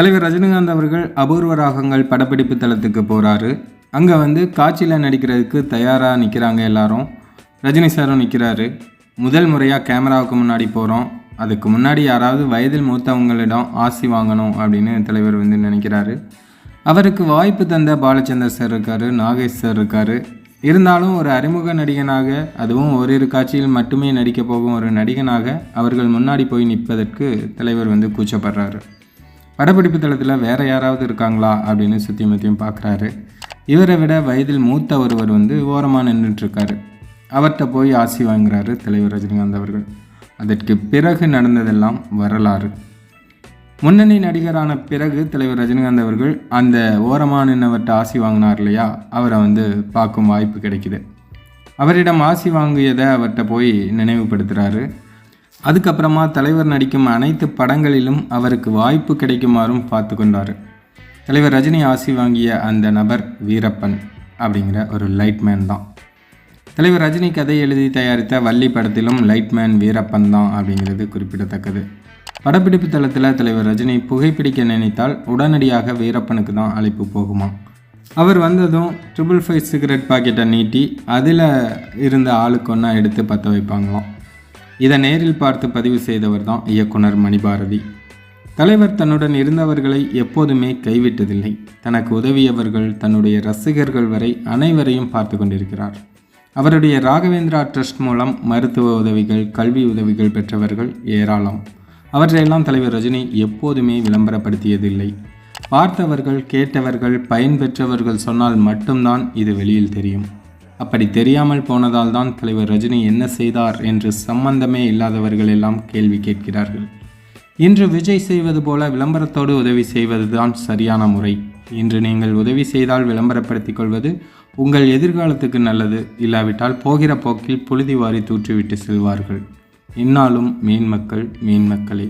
தலைவர் ரஜினிகாந்த் அவர்கள் அபூர்வ ராகங்கள் படப்பிடிப்பு தளத்துக்கு போகிறாரு அங்கே வந்து காட்சியில் நடிக்கிறதுக்கு தயாராக நிற்கிறாங்க எல்லாரும். ரஜினி சாரும் நிற்கிறாரு முதல் முறையாக கேமராவுக்கு முன்னாடி போகிறோம் அதுக்கு முன்னாடி யாராவது வயதில் மூத்தவங்களிடம் ஆசி வாங்கணும் அப்படின்னு தலைவர் வந்து நினைக்கிறாரு. அவருக்கு வாய்ப்பு தந்த பாலச்சந்தர் சார் இருக்காரு நாகேஷ் சார் இருக்காரு. இருந்தாலும் ஒரு அறிமுக நடிகனாக அதுவும் ஓரிரு காட்சியில் மட்டுமே நடிக்க போகும் ஒரு நடிகனாக அவர்கள் முன்னாடி போய் நிற்பதற்கு தலைவர் வந்து கூச்சப்படுறாரு. படப்பிடிப்பு தளத்தில் வேறு யாராவது இருக்காங்களா அப்படின்னு சுற்றி முற்றியும் பார்க்குறாரு இவரை விட வயதில் மூத்த ஒருவர் வந்து ஓரமாக நின்றுட்டுருக்காரு அவர்கிட்ட போய் ஆசி வாங்குறாரு தலைவர் ரஜினிகாந்த் அவர்கள். அதற்கு பிறகு நடந்ததெல்லாம் வரலாறு. முன்னணி நடிகரான பிறகு தலைவர் ரஜினிகாந்த் அவர்கள் அந்த ஓரமாக நின்னவர்கிட்ட ஆசி வாங்கினார் இல்லையா? அவரை வந்து பார்க்கும் வாய்ப்பு கிடைக்குது. அவரிடம் ஆசி வாங்கியதை அவர்கிட்ட போய் நினைவுபடுத்துகிறாரு அதுக்கப்புறமா தலைவர் நடிக்கும் அனைத்து படங்களிலும் அவருக்கு வாய்ப்பு கிடைக்குமாறும் பார்த்து கொண்டார். தலைவர் ரஜினி ஆசி வாங்கிய அந்த நபர் வீரப்பன் அப்படிங்கிற ஒரு லைட்மேன் தான். தலைவர் ரஜினி கதை எழுதி தயாரித்த வள்ளி படத்திலும் லைட்மேன் வீரப்பன் தான் அப்படிங்கிறது குறிப்பிடத்தக்கது. படப்பிடிப்பு தளத்தில் தலைவர் ரஜினி புகைப்பிடிக்க நினைத்தால் உடனடியாக வீரப்பனுக்கு தான் அழைப்பு போகுமா? அவர் வந்ததும் ட்ரிபிள் ஃபைவ் சிகரெட் பாக்கெட்டை நீட்டி அதில் இருந்த ஆளுக்கு ஒன்றா எடுத்து பற்ற வைப்பாங்களாம். இதை நேரில் பார்த்து பதிவு செய்தவர் தான் இயக்குனர் மணிபாரதி. தலைவர் தன்னுடன் இருந்தவர்களை எப்போதுமே கைவிட்டதில்லை. தனக்கு உதவியவர்கள் தன்னுடைய ரசிகர்கள் வரை அனைவரையும் பார்த்து கொண்டிருக்கிறார். அவருடைய ராகவேந்திரா ட்ரஸ்ட் மூலம் மருத்துவ உதவிகள் கல்வி உதவிகள் பெற்றவர்கள் ஏராளம். அவற்றையெல்லாம் தலைவர் ரஜினி எப்போதுமே விளம்பரப்படுத்தியதில்லை. பார்த்தவர்கள் கேட்டவர்கள் பயன்பெற்றவர்கள் சொன்னால் மட்டும்தான் இது வெளியில் தெரியும். அப்படி தெரியாமல் போனதால் தான் தலைவர் ரஜினி என்ன செய்தார் என்று சம்பந்தமே இல்லாதவர்கள் எல்லாம் கேள்வி கேட்கிறார்கள். இன்று விஜய் செய்வது போல விளம்பரத்தோடு உதவி செய்வதுதான் சரியான முறை. இன்று நீங்கள் உதவி செய்தால் விளம்பரப்படுத்திக் கொள்வது உங்கள் எதிர்காலத்துக்கு நல்லது. இல்லாவிட்டால் போகிற போக்கில் புழுதி வாரி தூற்றிவிட்டு செல்வார்கள். இன்னாலும் மீன் மக்கள் மீன் மக்களே.